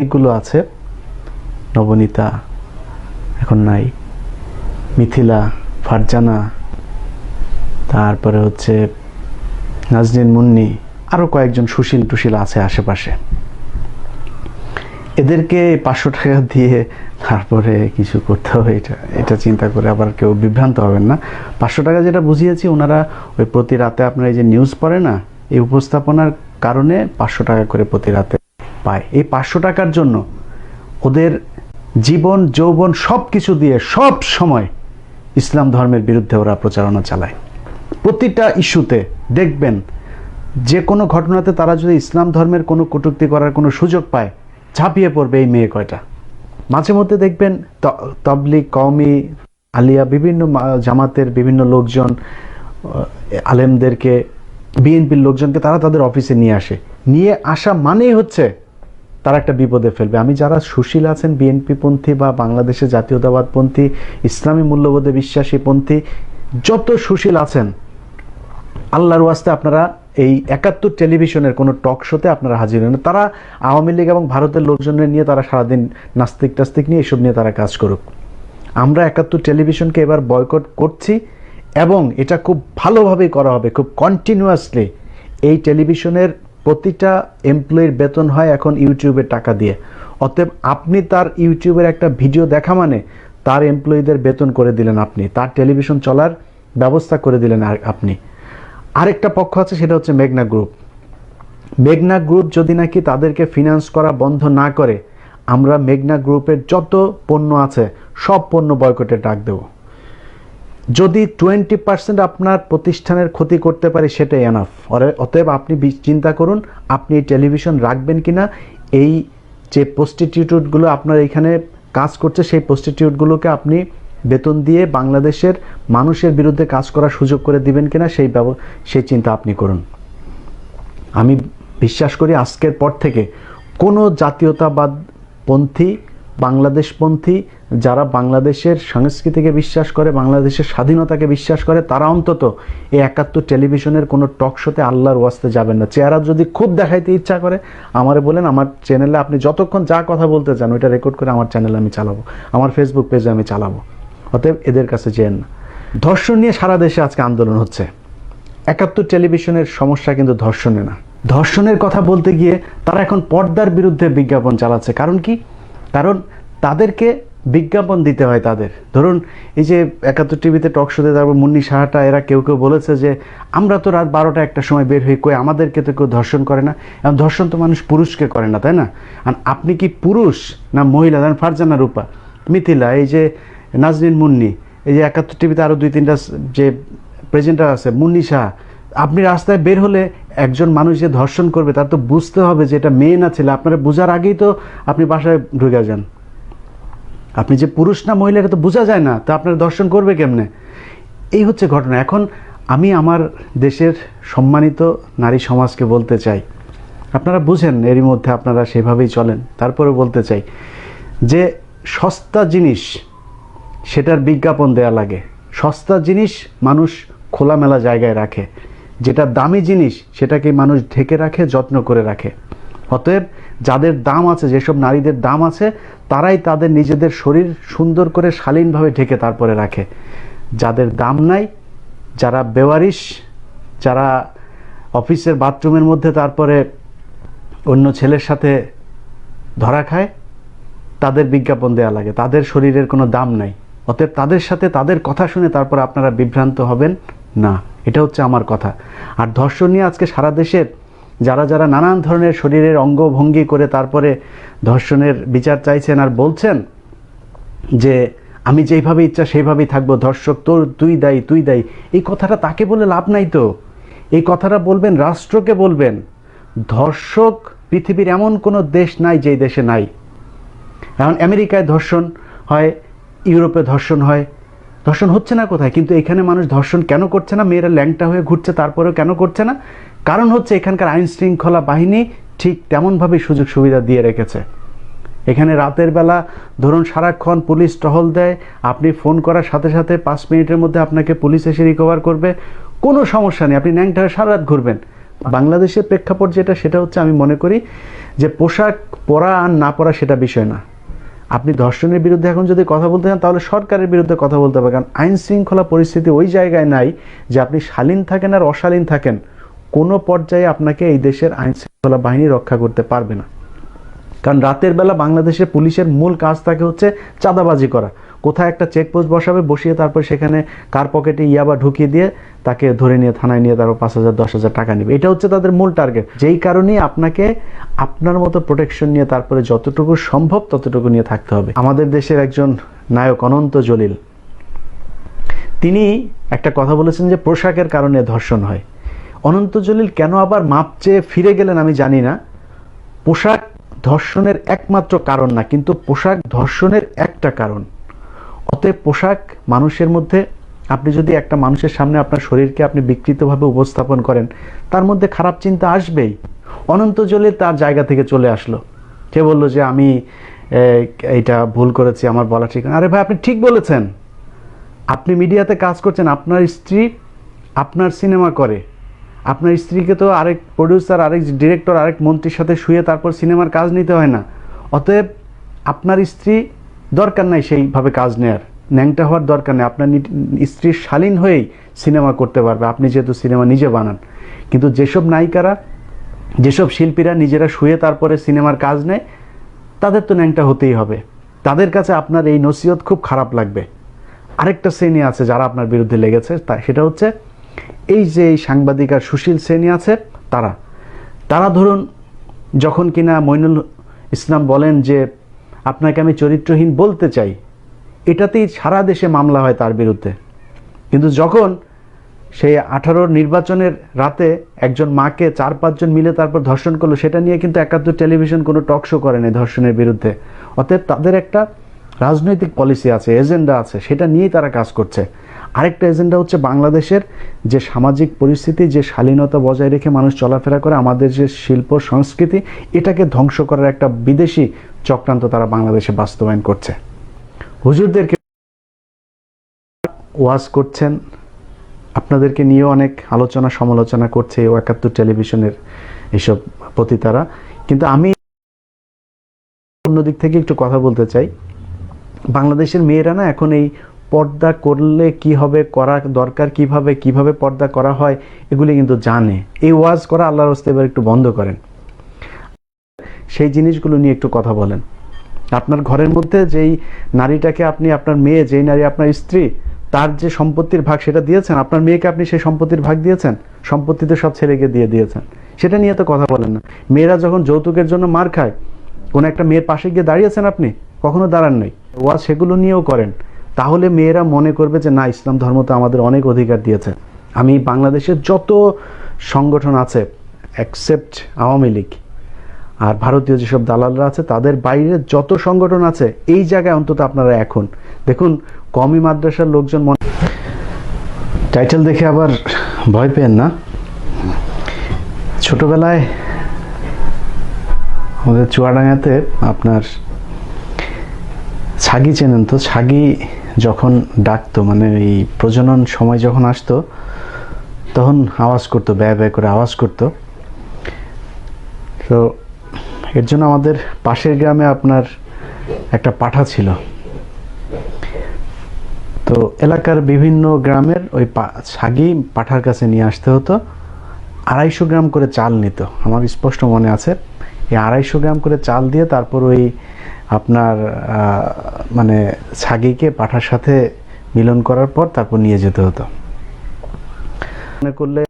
অনেকগুলো আছে। নবনীতা এখন নাই। মিথিলা, ফারজানা, তারপরে হচ্ছে নাজনীন মুন্নি আরও কয়েকজন সুশীল টুশীল আছে আশেপাশে। এদেরকে পাঁচশো টাকা দিয়ে তারপরে কিছু করতে হবে, এটা এটা চিন্তা করে আবার কেউ বিভ্রান্ত হবেন না। পাঁচশো টাকা যেটা বুঝিয়েছি, ওনারা ওই প্রতি রাতে আপনার এই যে নিউজ পড়ে না, এই উপস্থাপনার কারণে পাঁচশো টাকা করে প্রতি রাতে পায়। এই পাঁচশো টাকার জন্য ওদের জীবন, যৌবন সব কিছু দিয়ে সব সময় ইসলাম ধর্মের বিরুদ্ধে ওরা প্রচারণা চালায়। প্রতিটা ইস্যুতে দেখবেন যে কোনো ঘটনাতে তারা যদি ইসলাম ধর্মের কোনো কটূক্তি করার কোনো সুযোগ পায়, ঝাঁপিয়ে পড়বে এই মেয়ে কয়টা। মাঝে মধ্যে দেখবেন ত- তবলিগ, কওমি, আলিয়া, বিভিন্ন জামাতের বিভিন্ন লোকজন আলেমদেরকে, বিএনপির লোকজনকে তারা তাদের অফিসে নিয়ে আসে। নিয়ে আসা মানেই হচ্ছে তারা একটা বিপদে ফেলবে। আমি যারা সুশীল আছেন বিএনপি পন্থী বা বাংলাদেশের জাতীয়তাবাদপন্থী, ইসলামী মূল্যবোধে বিশ্বাসী পন্থী যত সুশীল আছেন, আল্লাহর ওয়াস্তে আপনারা এই একাত্তর টেলিভিশনের কোনো টক শোতে আপনারা হাজির হন তারা আওয়ামী লীগ এবং ভারতের লোকজনের নিয়ে তারা সারাদিন নাস্তিক টাস্তিক নিয়ে এসব নিয়ে তারা কাজ করুক। আমরা একাত্তর টেলিভিশনকে এবার বয়কট করছি এবং এটা খুব ভালোভাবেই করা হবে, খুব কন্টিনিউয়াসলি এই টেলিভিশনের প্রতিটা এমপ্লয়ির বেতন হয় এখন ইউটিউবের টাকা দিয়ে। অতএব আপনি তার ইউটিউবের একটা ভিডিও দেখা মানে তার এমপ্লয়ীদের বেতন করে দিলেন আপনি, তার টেলিভিশন চলার ব্যবস্থা করে দিলেন আর আপনি। আরেকটা পক্ষ আছে, সেটা হচ্ছে মেঘনা গ্রুপ মেঘনা গ্রুপ যদি নাকি তাদেরকে ফিনান্স করা বন্ধ না করে, আমরা মেঘনা গ্রুপের যত পণ্য আছে, সব পণ্য বয়কটে ডাক দেব। যদি টোয়েন্টি পার্সেন্ট আপনার প্রতিষ্ঠানের ক্ষতি করতে পারে, সেটাই এনাফ অতএব আপনি চিন্তা করুন, আপনি টেলিভিশন রাখবেন কি না এই যে প্রস্টিটিউটগুলো আপনার এখানে কাজ করছে, সেই প্রস্টিটিউটগুলোকে আপনি বেতন দিয়ে বাংলাদেশের মানুষের বিরুদ্ধে কাজ করার সুযোগ করে দিবেন কিনা, সেই ব্যব, সেই চিন্তা আপনি করুন। আমি বিশ্বাস করি আজকের পর থেকে কোনো জাতীয়তাবাদ পন্থী বাংলাদেশপন্থী যারা বাংলাদেশের সংস্কৃতিকে বিশ্বাস করে, বাংলাদেশের স্বাধীনতাকে বিশ্বাস করে, তারা অন্তত এই একাত্তর টেলিভিশনের কোনো টক শোতে আল্লাহর ওয়াস্তে যাবেন না। চেহারা যদি খুব দেখাইতে ইচ্ছা করে, আমারে বলেন, আমার চ্যানেলে আপনি যতক্ষণ যা কথা বলতে চান, ওইটা রেকর্ড করে আমার চ্যানেলে আমি চালাবো। আমার ফেসবুক পেজে আমি চালাবো। অতএব এদের কাছে যেন না। ধর্ষণ নিয়ে সারা দেশে আজকে আন্দোলন হচ্ছে। একাত্তর টেলিভিশনের সমস্যা কিন্তু ধর্ষণে না। ধর্ষণের কথা বলতে গিয়ে তারা এখন পর্দার বিরুদ্ধে বিজ্ঞাপন চালাচ্ছে। কারণ কি? কারণ তাদেরকে বিজ্ঞাপন দিতে হয় তাদের। ধরুন, এই যে একাত্তর টিভিতে টক শোতে তারপর মুন্নি সাহাটা, এরা কেউ কেউ বলেছে যে, আমরা তো রাত বারোটা একটা সময় বের হয়ে কই আমাদেরকে তো কেউ ধর্ষণ করে না। এবং ধর্ষণ তো মানুষ পুরুষকে করে না, তাই না? আর আপনি কি পুরুষ না মহিলা? ধরেন ফারজানা রূপা, মিথিলা, এই যে নাজনীন মুন্নি, এই যে একাত্তর টিভিতে আরও দুই তিনটা যে প্রেজেন্টার আছে, মুন্নি শাহ আপনি রাস্তায় বের হলে একজন মানুষ যে ধর্ষণ করবে, তার তো বুঝতে হবে যে এটা মেয়ে না ছেলে। আপনারা বোঝার আগেই তো আপনি বাসায় ঢুকে যান। আপনি যে পুরুষ না মহিলা, এটা তো বোঝা যায় না। তা আপনারা দর্শন করবে কেমনে? এই হচ্ছে ঘটনা। এখন আমি আমার দেশের সম্মানিত নারী সমাজকে বলতে চাই, আপনারা বুঝেন এরই মধ্যে আপনারা সেভাবেই চলেন। তারপরে বলতে চাই যে সস্তা জিনিস সেটার বিজ্ঞাপন দেয়া লাগে। সস্তা জিনিস মানুষ খোলামেলা জায়গায় রাখে। যেটা দামি জিনিস, সেটাকে মানুষ ঢেকে রাখে, যত্ন করে রাখে। অতএব যাদের দাম আছে, যেসব নারীদের দাম আছে, তারাই তাদের নিজেদের শরীর সুন্দর করে শালীনভাবে ঢেকে তারপরে রাখে। যাদের দাম নাই, যারা বেওয়ারিশ, যারা অফিসের বাথরুমের মধ্যে তারপরে অন্য ছেলের সাথে ধরা খায়, তাদের বিজ্ঞাপন দেওয়া লাগে। তাদের শরীরের কোনো দাম নাই। অতএব তাদের সাথে তাদের কথা শুনে তারপর আপনারা বিভ্রান্ত হবেন। না, এটা হচ্ছে আমার কথা। আর ধর্ষণ নিয়ে আজকে সারা দেশের যারা যারা নানান ধরনের শরীরের অঙ্গভঙ্গি করে তারপরে ধর্ষণের বিচার চাইছেন আর বলছেন যে আমি যেইভাবে ইচ্ছা সেইভাবেই থাকব, ধর্ষক তোর তুই দায়ী তুই দায়ী। এই কথাটা তাকে বলে লাভ নাই তো। এই কথাটা বলবেন, রাষ্ট্রকে বলবেন, ধর্ষক পৃথিবীর এমন কোনো দেশ নাই যেই দেশে নাই। এখন আমেরিকায় ধর্ষণ হয়, ইউরোপে ধর্ষণ হয় ধর্ষণ হচ্ছে না কোথায়? কিন্তু এখানে মানুষ ধর্ষণ কেন করছে না? মেয়েরা ল্যাংটা হয়ে ঘুরছে, তারপরেও কেন করছে না? কারণ হচ্ছে এখানকার আইন শৃঙ্খলা বাহিনী ঠিক তেমনভাবে সুযোগ সুবিধা দিয়ে রেখেছে। এখানে রাতের বেলা ধরুন সারাক্ষণ পুলিশ টহল দেয়, আপনি ফোন করার সাথে সাথে পাঁচ মিনিটের মধ্যে আপনাকে পুলিশ এসে রিকভার করবে। কোনো সমস্যা নেই, আপনি ন্যাংটা হয়ে সারা রাত ঘুরবেন। বাংলাদেশের প্রেক্ষাপট যেটা, সেটা হচ্ছে আমি মনে করি যে পোশাক পরা আর না পরা সেটা বিষয় না। আপনি ধর্ষণের বিরুদ্ধে এখন যদি কথা বলতে চান, তাহলে সরকারের বিরুদ্ধে কথা বলতে হবে। কারণ আইন শৃঙ্খলা পরিস্থিতি ওই জায়গায় নাই যে আপনি শালীন থাকেন আর অশালীন থাকেন। কোনো পর্যায়ে আপনাকে এই দেশের আইন শৃঙ্খলা বাহিনী রক্ষা করতে পারবে না। কারণ রাতের বেলা বাংলাদেশের পুলিশের মূল কাজ থাকে হচ্ছে চাঁদাবাজি করা। কোথায় একটা চেকপোস্ট বসাবে, বসিয়ে তারপর সেখানে কার পকেটে ইয়াবা ঢুকিয়ে দিয়ে তাকে ধরে নিয়ে, থানায় নিয়ে তারপর পাঁচ হাজার, দশ হাজার টাকা নেবে। এটা হচ্ছে তাদের মূল টার্গেট যেই কারণেই আপনাকে আপনার মতো প্রোটেকশন নিয়ে তারপরে যতটুকু সম্ভব ততটুকু নিয়ে থাকতে হবে। আমাদের দেশের একজন নায়ক অনন্ত জলিল, তিনি একটা কথা বলেছেন যে পোশাকের কারণে ধর্ষণ হয়। অনন্ত জলিল কেন আবার মাপ চেয়ে ফিরে গেলেন আমি জানি না। পোশাক ধর্ষণের একমাত্র কারণ না, কিন্তু পোশাক ধর্ষণের একটা কারণ। অতএব পোশাক মানুষের মধ্যে, আপনি যদি একটা মানুষের সামনে আপনার শরীরকে আপনি বিকৃতভাবে উপস্থাপন করেন, তার মধ্যে খারাপ চিন্তা আসবেই। অনন্ত জলিল তার জায়গা থেকে চলে আসলো। কে বলল যে, আমি এইটা ভুল করেছি, আমার বলা ঠিক আরে ভাই, আপনি ঠিক বলেছেন। আপনি মিডিয়াতে কাজ করছেন, আপনার স্ত্রী আপনার সিনেমা করে। আপনার স্ত্রীকে তো আরেক প্রডিউসার আরেক ডিরেক্টর আরেক মন্ত্রীর সাথে শুয়ে তারপর সিনেমার কাজ নিতে হয় না। অতএব আপনার স্ত্রী দরকার নাই সেইভাবে কাজ নেয়ার। ন্যাংটা হওয়ার দরকার নেই। আপনার স্ত্রীর শালীন হয়েই সিনেমা করতে পারবে। আপনি যেহেতু সিনেমা নিজে বানান। কিন্তু যেসব নায়িকারা, যেসব শিল্পীরা নিজেরা শুয়ে তারপরে সিনেমার কাজ নেয়, তাদের তো ন্যাংটা হতেই হবে। তাদের কাছে আপনার এই নসিহত খুব খারাপ লাগবে। আরেকটা শ্রেণি আছে যারা আপনার বিরুদ্ধে লেগেছে, তা সেটা হচ্ছে এই যে এই সাংবাদিক আর সুশীল শ্রেণি আছে, তারা। তারা ধরুন যখন কিনা মইনুল ইসলাম বলেন যে আপনাকে আমি চরিত্রহীন বলতে চাই, এটাতেই সারা দেশে মামলা হয় তার বিরুদ্ধে। কিন্তু যখন সেই আঠারোর নির্বাচনের রাতে একজন মাকে চার পাঁচজন মিলে তারপর ধর্ষণ করল, সেটা নিয়ে কিন্তু একাত্তর টেলিভিশন কোনো টক শো করে নাই ধর্ষণের বিরুদ্ধে। অতএব তাদের একটা রাজনৈতিক পলিসি আছে এজেন্ডা আছে, সেটা নিয়েই তারা কাজ করছে। আরেকটা এজেন্ডা হচ্ছে বাংলাদেশের যে সামাজিক পরিস্থিতি, যে শালীনতা বজায় রেখে মানুষ চলাফেরা করে, আমাদের যে শিল্প, সংস্কৃতি, এটাকে ধ্বংস করার একটা বিদেশি চক্রান্ত তারা বাংলাদেশে বাস্তবায়ন করছে। হুজুরদেরকে ওয়াজ করছেন। আপনাদেরকে নিয়েও অনেক আলোচনা সমালোচনা করছে এই একাত্তর টেলিভিশনের এইসব প্রতি তারা। কিন্তু আমি অন্যদিক থেকে একটু কথা বলতে চাই। বাংলাদেশের মেয়েরা না এখন এই পর্দা করলে কি হবে, করা দরকার কীভাবে কীভাবে পর্দা করা হয়, এগুলি কিন্তু জানে। এই ওয়াজ করা আল্লাহর হস্তে এবার একটু বন্ধ করেন। সেই জিনিসগুলো নিয়ে একটু কথা বলেন। আপনার ঘরের মধ্যে যেই নারীটাকে আপনি, আপনার মেয়ে, যেই নারী আপনার স্ত্রী, তার যে সম্পত্তির ভাগ সেটা দিয়েছেন, আপনার মেয়েকে আপনি সেই সম্পত্তির ভাগ দিয়েছেন? সম্পত্তিতে সব ছেলেকে দিয়ে দিয়েছেন। সেটা নিয়ে তো কথা বলেন না। মেয়েরা যখন যৌতুকের জন্য মার খায়, কোনো একটা মেয়ের পাশে গিয়ে দাঁড়িয়েছেন আপনি? কখনো দাঁড়ান নাই? ওয়াজ সেগুলো নিয়েও করেন। তাহলে মেয়েরা মনে করবে যে, না, ইসলাম ধর্ম তো আমাদের অনেক অধিকার দিয়েছে। আমি বাংলাদেশের যত সংগঠন আছে অ্যাকসেপ্ট আওয়ামী লীগ আর ভারতীয় যেসব দালালরা আছে, তাদের বাইরে যত সংগঠন আছে, এই জায়গায় অন্তত আপনারা এখন। দেখুন কমি মাদ্রাসার লোকজন মনে টাইটেল দেখে আবার ভয় পেন না? ছোটবেলায় আমাদের চুয়াডাঙ্গাতে আপনার ছাগি চেনেন তো? ছাগি যখন ডাকতো মানে এই প্রজনন সময় যখন আসতো, তখন আওয়াজ করতো, ব্যয় ব্যয় করে আওয়াজ করতো। তো এর জন্য আমাদের পাশের গ্রামে আপনার একটা পাঠা ছিল। তো এলাকার বিভিন্ন গ্রামের ওই ছাগি পাঠার কাছে নিয়ে আসতে হতো। আড়াইশো গ্রাম করে চাল নিত, আমার স্পষ্ট মনে আছে। এই আড়াইশো গ্রাম করে চাল দিয়ে তারপর ওই আপনার মানে ছাগিকে পাঠার সাথে মিলন করার পর তারপর নিয়ে যেতে হতো। মনে করলে